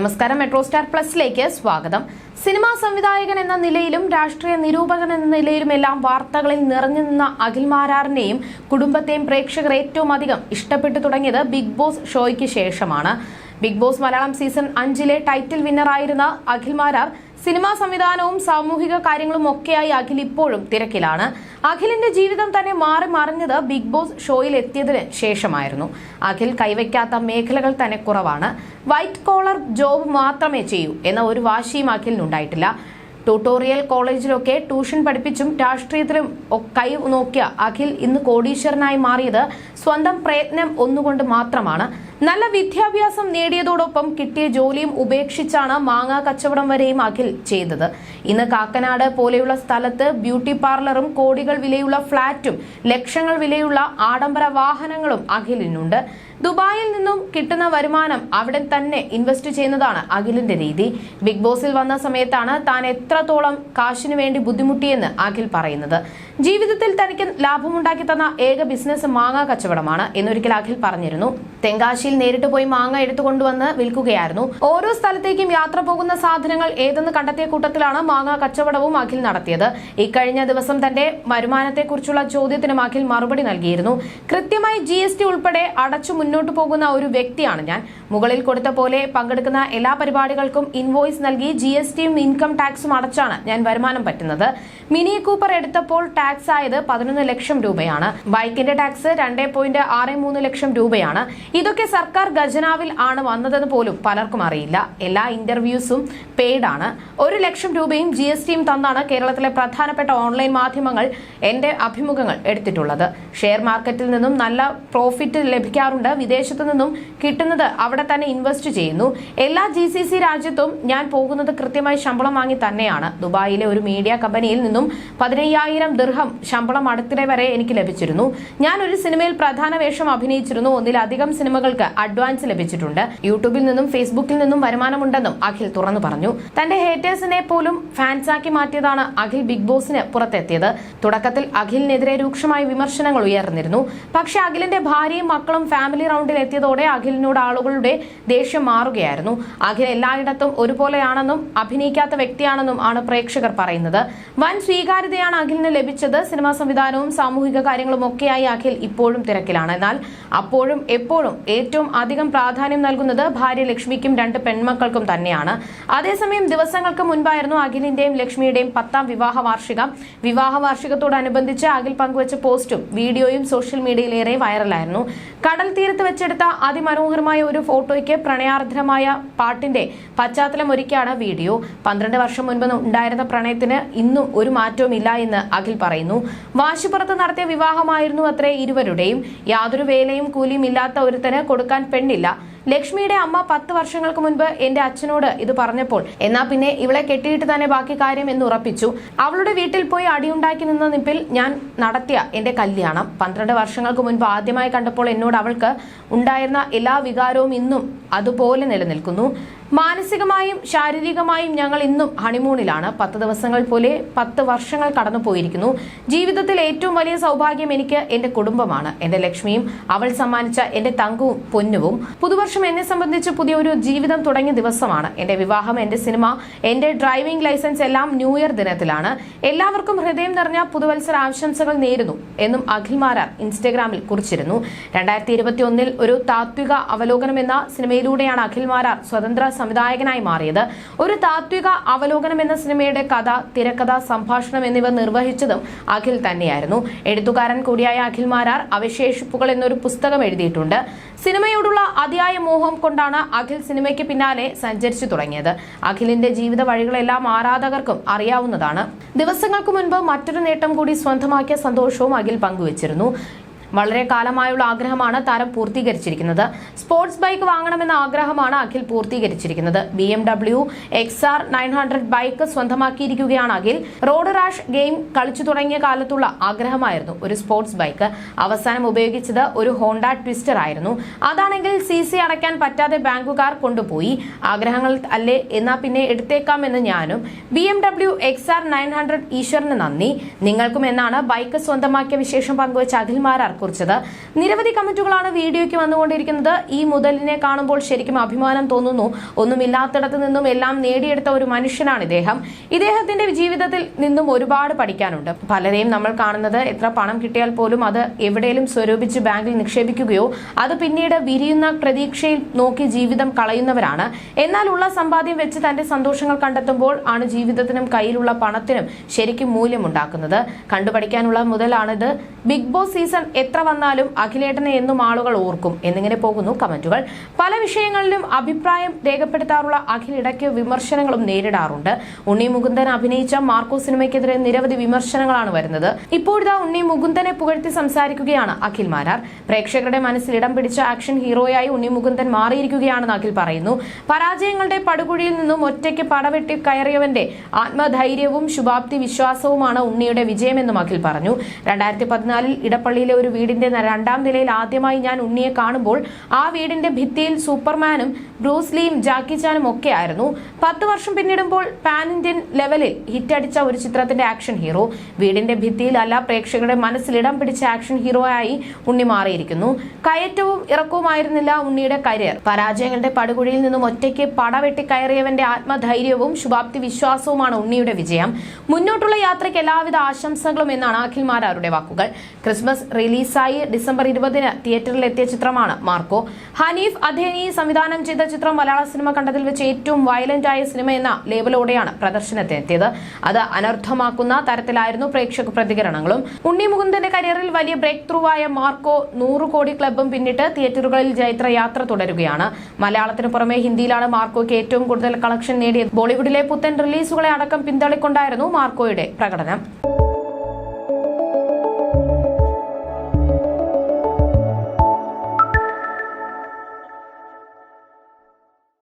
നമസ്കാരം metro star പ്ലസിലേക്ക് സ്വാഗതം. Cinema സംവിധായകൻ എന്ന നിലയിലും രാഷ്ട്രീയ നിരൂപകൻ എന്ന നിലയിലും എല്ലാം വാർത്തകളിൽ നിറഞ്ഞു നിന്ന അഖിൽ മാരാറിനെയും കുടുംബത്തെയും പ്രേക്ഷകർ ഏറ്റവും അധികം ഇഷ്ടപ്പെട്ടു തുടങ്ങിയത് ബിഗ് ബോസ് ഷോയ്ക്ക് ശേഷമാണ്. ബിഗ് ബോസ് മലയാളം സീസൺ അഞ്ചിലെ ടൈറ്റിൽ വിന്നറായിരുന്ന അഖിൽ മാരാർ സിനിമാ സംവിധാനവും സാമൂഹിക കാര്യങ്ങളും ഒക്കെയായി അഖിൽ ഇപ്പോഴും തിരക്കിലാണ്. അഖിലിന്റെ ജീവിതം തന്നെ മാറി മറിഞ്ഞത് ബിഗ് ബോസ് ഷോയിൽ എത്തിയതിന് ശേഷമായിരുന്നു. അഖിൽ കൈവയ്ക്കാത്ത മേഖലകൾ തന്നെ കുറവാണ്. വൈറ്റ് കോളർ ജോബ് മാത്രമേ ചെയ്യൂ എന്ന ഒരു വാശിയും അഖിലിനുണ്ടായിട്ടില്ല ട്യൂട്ടോറിയൽ കോളേജിലൊക്കെ ട്യൂഷൻ പഠിപ്പിച്ചും രാഷ്ട്രീയത്തിലും കൈ നോക്കിയ അഖിൽ ഇന്ന് കോടീശ്വരനായി മാറിയത് സ്വന്തം പ്രയത്നം ഒന്നുകൊണ്ട് മാത്രമാണ്. നല്ല വിദ്യാഭ്യാസം നേടിയതോടൊപ്പം കിട്ടിയ ജോലിയും ഉപേക്ഷിച്ചാണ് മാങ്ങ കച്ചവടം വരെയും അഖിൽ ചെയ്തത്. ഇന്ന് കാക്കനാട് പോലെയുള്ള സ്ഥലത്ത് ബ്യൂട്ടി പാർലറും കോടികൾ വിലയുള്ള ഫ്ളാറ്റും ലക്ഷങ്ങൾ വിലയുള്ള ആഡംബര വാഹനങ്ങളും അഖിലിനുണ്ട്. ദുബായിൽ നിന്നും കിട്ടുന്ന വരുമാനം അവിടെ തന്നെ ഇൻവെസ്റ്റ് ചെയ്യുന്നതാണ് അഖിലിന്റെ രീതി. ബിഗ് ബോസിൽ വന്ന സമയത്താണ് താൻ എത്രത്തോളം കാശിനു വേണ്ടി ബുദ്ധിമുട്ടിയെന്ന് അഖിൽ പറയുന്നത്. ജീവിതത്തിൽ തനിക്ക് ലാഭമുണ്ടാക്കി തന്ന ഏക ബിസിനസ് മാങ്ങ കച്ചവടമാണ് എന്നൊരിക്കൽ അഖിൽ പറഞ്ഞിരുന്നു. തെങ്കാശിയിൽ നേരിട്ട് പോയി മാങ്ങ എടുത്തുകൊണ്ടുവന്ന് വിൽക്കുകയായിരുന്നു. ഓരോ സ്ഥലത്തേക്കും യാത്ര പോകുന്ന സാധനങ്ങൾ ഏതെന്ന് കണ്ടെത്തിയ കൂട്ടത്തിലാണ് മാങ്ങ കച്ചവടവും അഖിൽ നടത്തിയത്. ഇക്കഴിഞ്ഞ ദിവസം തന്റെ വരുമാനത്തെക്കുറിച്ചുള്ള ചോദ്യത്തിനും അഖിൽ മറുപടി നൽകിയിരുന്നു. കൃത്യമായി ജി ഉൾപ്പെടെ അടച്ചു മുന്നോട്ട് പോകുന്ന ഒരു വ്യക്തിയാണ് ഞാൻ. മുകളിൽ കൊടുത്ത പോലെ പങ്കെടുക്കുന്ന എല്ലാ പരിപാടികൾക്കും ഇൻവോയ്സ് നൽകി ജി എസ് ടിയും ഇൻകം ടാക്സും അടച്ചാണ് ഞാൻ വരുമാനം പറ്റുന്നത്. മിനി കൂപ്പർ എടുത്തപ്പോൾ ടാക്സ് ആയത് പതിനൊന്ന് ലക്ഷം രൂപയാണ്. ബൈക്കിന്റെ ടാക്സ് രണ്ട് പോയിന്റ് ആറ് മൂന്ന് ലക്ഷം രൂപയാണ്. ഇതൊക്കെ സർക്കാർ ഖജനാവിൽ ആണ് വന്നതെന്ന് പോലും പലർക്കും അറിയില്ല. എല്ലാ ഇന്റർവ്യൂസും പെയ്ഡ് ആണ്. ഒരു ലക്ഷം രൂപയും ജി എസ് ടിയും തന്നാണ് കേരളത്തിലെ പ്രധാനപ്പെട്ട ഓൺലൈൻ മാധ്യമങ്ങൾ എന്റെ അഭിമുഖങ്ങൾ എടുത്തിട്ടുള്ളത്. ഷെയർ മാർക്കറ്റിൽ നിന്നും നല്ല പ്രോഫിറ്റ് ലഭിക്കാറുണ്ട്. വിദേശത്തു നിന്നും കിട്ടുന്നത് അവിടെ തന്നെ ഇൻവെസ്റ്റ് ചെയ്യുന്നു. എല്ലാ ജി സി സി രാജ്യത്തും ഞാൻ പോകുന്നത് കൃത്യമായി ശമ്പളം വാങ്ങി തന്നെയാണ്. ദുബായിലെ ഒരു മീഡിയ കമ്പനിയിൽ നിന്നും പതിനയ്യായിരം ദിർഹം ശമ്പളം അടുത്തിടെ വരെ എനിക്ക് ലഭിച്ചിരുന്നു. ഞാൻ ഒരു സിനിമയിൽ പ്രധാന വേഷം അഭിനയിച്ചിരുന്നു. ഒന്നിലധികം സിനിമകൾക്ക് അഡ്വാൻസ് ലഭിച്ചിട്ടുണ്ട്. യൂട്യൂബിൽ നിന്നും ഫേസ്ബുക്കിൽ നിന്നും വരുമാനമുണ്ടെന്നും അഖിൽ തുറന്നു പറഞ്ഞു. തന്റെ ഹേറ്റേഴ്സിനെ പോലും ഫാൻസാക്കി മാറ്റിയതാണ് അഖിൽ ബിഗ് ബോസിന് പുറത്തെത്തിയത്. തുടക്കത്തിൽ അഖിലിനെതിരെ രൂക്ഷമായ വിമർശനങ്ങൾ ഉയർന്നിരുന്നു. പക്ഷേ അഖിലിന്റെ ഭാര്യയും മക്കളും ഫാമിലി റൗണ്ടിൽ എത്തിയതോടെ അഖിലിനോട് ആളുകളുടെ ദേഷ്യം മാറുകയായിരുന്നു. അഖിൽ എല്ലായിടത്തും ഒരുപോലെയാണെന്നും അഭിനയിക്കാത്ത വ്യക്തിയാണെന്നും ആണ് പ്രേക്ഷകർ പറയുന്നത്. വൻ സ്വീകാര്യതയാണ് അഖിലിന് ലഭിച്ചത്. സിനിമാ സംവിധാനവും സാമൂഹിക കാര്യങ്ങളും ഒക്കെയായി അഖിൽ ഇപ്പോഴും തിരക്കിലാണ്. എന്നാൽ അപ്പോഴും എപ്പോഴും ഏറ്റവും അധികം പ്രാധാന്യം നൽകുന്നത് ഭാര്യ ലക്ഷ്മിക്കും രണ്ട് പെൺമക്കൾക്കും തന്നെയാണ്. അതേസമയം ദിവസങ്ങൾക്ക് മുൻപായിരുന്നു അഖിലിന്റെയും ലക്ഷ്മിയുടെയും പത്താം വിവാഹ വാർഷികം. വിവാഹ വാർഷികത്തോടനുബന്ധിച്ച് അഖിൽ പങ്കുവച്ച പോസ്റ്റും വീഡിയോയും സോഷ്യൽ മീഡിയയിലേറെ വൈറലായിരുന്നു. കടൽ തീരത്ത് വെച്ചെടുത്ത അതിമനോഹരമായ ഒരു ഫോട്ടോയ്ക്ക് പ്രണയാർദ്രമായ പാട്ടിന്റെ പശ്ചാത്തലം ഒരുക്കിയാണ് വീഡിയോ. പന്ത്രണ്ട് വർഷം മുൻപ് ഉണ്ടായിരുന്ന പ്രണയത്തിന് ഇന്നും ഒരു മാറ്റവും ഇല്ല എന്ന് അഖിൽ പറയുന്നു. വാശിപ്പുറത്ത് നടത്തിയ വിവാഹമായിരുന്നു അത്രേ ഇരുവരുടെയും. യാതൊരു വേലയും കൂലിയും ഇല്ലാത്ത ഒരുത്തന് കൊടുക്കാൻ പെണ്ണില്ല. ലക്ഷ്മിയുടെ അമ്മ പത്ത് വർഷങ്ങൾക്ക് മുൻപ് എന്റെ അച്ഛനോട് ഇത് പറഞ്ഞപ്പോൾ എന്നാ പിന്നെ ഇവളെ കെട്ടിയിട്ട് തന്നെ ബാക്കി കാര്യം എന്ന് ഉറപ്പിച്ചു. അവളുടെ വീട്ടിൽ പോയി അടിയുണ്ടാക്കി നിന്ന നിപ്പിൽ ഞാൻ നടത്തിയ എന്റെ കല്യാണം. പന്ത്രണ്ട് വർഷങ്ങൾക്ക് മുൻപ് ആദ്യമായി കണ്ടപ്പോൾ എന്നോട് അവൾക്ക് ഉണ്ടായിരുന്ന എല്ലാ വികാരവും ഇന്നും അതുപോലെ നിലനിൽക്കുന്നു. മാനസികമായും ശാരീരികമായും ഞങ്ങൾ ഇന്നും ഹണിമൂണിലാണ്. പത്ത് ദിവസങ്ങൾ പോലെ പത്ത് വർഷങ്ങൾ കടന്നു പോയിരിക്കുന്നു ജീവിതത്തിൽ ഏറ്റവും വലിയ സൗഭാഗ്യം എനിക്ക് എന്റെ കുടുംബമാണ്. എന്റെ ലക്ഷ്മിയും അവൾ സമ്മാനിച്ച എന്റെ തങ്കവും പൊന്നുവും. പുതുവർഷം എന്നെ സംബന്ധിച്ച് പുതിയൊരു ജീവിതം തുടങ്ങിയ ദിവസമാണ്. എന്റെ വിവാഹം എന്റെ സിനിമ എന്റെ ഡ്രൈവിംഗ് ലൈസൻസ് എല്ലാം ന്യൂ ഇയർ ദിനത്തിലാണ്. എല്ലാവർക്കും ഹൃദയം നിറഞ്ഞ പുതുവത്സര ആശംസകൾ നേരുന്നു എന്നും അഖിൽ മാരാർ ഇൻസ്റ്റഗ്രാമിൽ കുറിച്ചിരുന്നു. രണ്ടായിരത്തി ഇരുപത്തി ഒന്നിൽ ഒരു താത്വിക അവലോകനം എന്ന സിനിമയിലൂടെയാണ് അഖിൽ മാരാർ സ്വതന്ത്ര സംവിധായകനായി മാറിയത്. ഒരു താത്വിക അവലോകനം എന്ന സിനിമയുടെ കഥ തിരക്കഥ സംഭാഷണം എന്നിവ നിർവഹിച്ചതും അഖിൽ തന്നെയായിരുന്നു. എഴുത്തുകാരൻ കൂടിയായ അഖിൽ മാരാർ അവശേഷിപ്പുകൾ എന്നൊരു പുസ്തകം എഴുതിയിട്ടുണ്ട്. സിനിമയോടുള്ള അതിയായ മോഹം കൊണ്ടാണ് അഖിൽ സിനിമയ്ക്ക് പിന്നാലെ സഞ്ചരിച്ചു തുടങ്ങിയത്. അഖിലിന്റെ ജീവിത വഴികളെല്ലാം ആരാധകർക്കും അറിയാവുന്നതാണ്. ദിവസങ്ങൾക്ക് മുൻപ് മറ്റൊരു നേട്ടം കൂടി സ്വന്തമാക്കിയ സന്തോഷവും അഖിൽ പങ്കുവച്ചിരുന്നു. വളരെ കാലമായുള്ള ആഗ്രഹമാണ് താരം പൂർത്തീകരിച്ചിരിക്കുന്നത്. സ്പോർട്സ് ബൈക്ക് വാങ്ങണമെന്ന ആഗ്രഹമാണ് Akhil പൂർത്തീകരിച്ചിരിക്കുന്നത്. B M W X R nine hundred bike സ്വന്തമാക്കിയിരിക്കുകയാണ് Akhil. Road rash game കളിച്ചു തുടങ്ങിയ കാലത്തുള്ള ആഗ്രഹമായിരുന്നു ഒരു സ്പോർട്സ് ബൈക്ക്. അവസാനം ഉപയോഗിച്ചത് ഒരു ഹോണ്ട ട്വിസ്റ്റർ ആയിരുന്നു. അതാണെങ്കിൽ സി സി അടയ്ക്കാൻ പറ്റാതെ ബാങ്കുകാർ കൊണ്ടുപോയി. ആഗ്രഹങ്ങൾ അല്ലേ? എന്നാ പിന്നെ എടുത്തേക്കാമെന്ന് ഞാനും. B M W X R nine hundred ഈശ്വറിന് നന്ദി. നിങ്ങൾക്കും എന്നാണ് ബൈക്ക് സ്വന്തമാക്കിയ വിശേഷം പങ്കുവച്ച അഖിൽ മാരാർ കുറിച്ചത്. നിരവധി കമന്റുകളാണ് വീഡിയോയ്ക്ക് വന്നുകൊണ്ടിരിക്കുന്നത്. ഈ മുതലിനെ കാണുമ്പോൾ ശരിക്കും അഭിമാനം തോന്നുന്നു. ഒന്നുമില്ലാത്തിടത്ത് നിന്നും എല്ലാം നേടിയെടുത്ത ഒരു മനുഷ്യനാണ് ഇദ്ദേഹം. ഇദ്ദേഹത്തിന്റെ ജീവിതത്തിൽ നിന്നും ഒരുപാട് പഠിക്കാനുണ്ട്. പലരെയും നമ്മൾ കാണുന്നത് എത്ര പണം കിട്ടിയാൽ പോലും അത് എവിടെയും സ്വരൂപിച്ച് ബാങ്കിൽ നിക്ഷേപിക്കുകയോ അത് പിന്നീട് വിരിയുന്ന പ്രതീക്ഷയിൽ നോക്കി ജീവിതം കളയുന്നവരാണ്. എന്നാൽ ഉള്ള സമ്പാദ്യം വെച്ച് തന്റെ സന്തോഷങ്ങൾ കണ്ടെത്തുമ്പോൾ ആണ് ജീവിതത്തിനും കയ്യിലുള്ള പണത്തിനും ശരിക്കും മൂല്യമുണ്ടാക്കുന്നത് കണ്ടുപഠിക്കാനുള്ള മുതലാണിത്. ബിഗ് ബോസ് സീസൺ എത്ര വന്നാലും അഖിലേട്ടനെ എന്നും ആളുകൾ ഓർക്കും. എന്നിങ്ങനെ പോകുന്നു കമന്റുകൾ. പല വിഷയങ്ങളിലും അഭിപ്രായം രേഖപ്പെടുത്താറുള്ള അഖിൽ ഇടയ്ക്ക് വിമർശനങ്ങളും നേരിടാറുണ്ട്. ഉണ്ണി മുകുന്ദൻ അഭിനയിച്ച മാർക്കോ സിനിമയ്ക്കെതിരെ നിരവധി വിമർശനങ്ങളാണ് വരുന്നത്. ഇപ്പോഴിതാ ഉണ്ണി മുകുന്ദനെ പുകഴ്ത്തി സംസാരിക്കുകയാണ് അഖിൽ മാരാർ. പ്രേക്ഷകരുടെ മനസ്സിൽ ഇടം പിടിച്ച ആക്ഷൻ ഹീറോയായി ഉണ്ണി മുകുന്ദൻ മാറിയിരിക്കുകയാണെന്ന് അഖിൽ പറയുന്നു. പരാജയങ്ങളുടെ പടുകുഴിയിൽ നിന്നും ഒറ്റയ്ക്ക് പടവെട്ടി കയറിയവന്റെ ആത്മധൈര്യവും ശുഭാപ്തി വിശ്വാസവുമാണ് ഉണ്ണിയുടെ വിജയമെന്നും അഖിൽ പറഞ്ഞു. രണ്ടായിരത്തി പതിനാലിൽ ഇടപ്പള്ളിയിലെ ഒരു വീടിന്റെ രണ്ടാം നിലയിൽ ആദ്യമായി ഞാൻ ഉണ്ണിയെ കാണുമ്പോൾ ആ വീടിന്റെ ഭിത്തിയിൽ സൂപ്പർമാനും ബ്രൂസ്ലിയും ജാക്കി ചാനും ഒക്കെ ആയിരുന്നു. പത്ത് വർഷം പിന്നിടുമ്പോൾ പാൻ ഇന്ത്യൻ ലെവലിൽ ഹിറ്റടിച്ച ഒരു ചിത്രത്തിന്റെ ആക്ഷൻ ഹീറോ. വീടിന്റെ ഭിത്തിയിൽ അല്ല പ്രേക്ഷകരുടെ മനസ്സിൽ ഇടം പിടിച്ച ആക്ഷൻ ഹീറോ ആയി ഉണ്ണി മാറിയിരിക്കുന്നു. കയറ്റവും ഇറക്കവുമായിരുന്നില്ല ഉണ്ണിയുടെ കരിയർ. പരാജയങ്ങളുടെ പടുകുഴിയിൽ നിന്നും ഒറ്റയ്ക്ക് പടവെട്ടി കയറിയവന്റെ ആത്മധൈര്യവും ശുഭാപ്തി വിശ്വാസവുമാണ് ഉണ്ണിയുടെ വിജയം. മുന്നോട്ടുള്ള യാത്രയ്ക്ക് എല്ലാവിധ ആശംസകളും എന്നാണ് അഖിൽമാരാരുടെ വാക്കുകൾ. ക്രിസ്മസ് റിലീസായി ഡിസംബർ ഇരുപതിന് തിയേറ്ററിൽ എത്തിയ ചിത്രമാണ് മാർക്കോ. ഹനീഫ് അധേനി സംവിധാനം ചെയ്ത ചിത്രം മലയാള സിനിമ കണ്ടതിൽ വെച്ച് ഏറ്റവും വയലന്റ് ആയ സിനിമ എന്ന ലേബലോടെയാണ് പ്രദർശനത്തിനെത്തിയത്. അത് അനർത്ഥമാക്കുന്ന തരത്തിലായിരുന്നു പ്രേക്ഷക പ്രതികരണങ്ങളും. ഉണ്ണി മുകുന്ദന്റെ കരിയറിൽ വലിയ ബ്രേക്ക് ത്രൂ ആയ മാർക്കോ നൂറ് കോടി ക്ലബും പിന്നിട്ട് തിയേറ്ററുകളിൽ ജൈത്ര യാത്ര തുടരുകയാണ്. മലയാളത്തിന് പുറമെ ഹിന്ദിയിലാണ് മാർക്കോയ്ക്ക് ഏറ്റവും കൂടുതൽ കളക്ഷൻ നേടിയത്. ബോളിവുഡിലെ പുത്തൻ റിലീസുകളെ അടക്കം പിന്തള്ളിക്കൊണ്ടായിരുന്നു മാർക്കോയുടെ പ്രകടനം.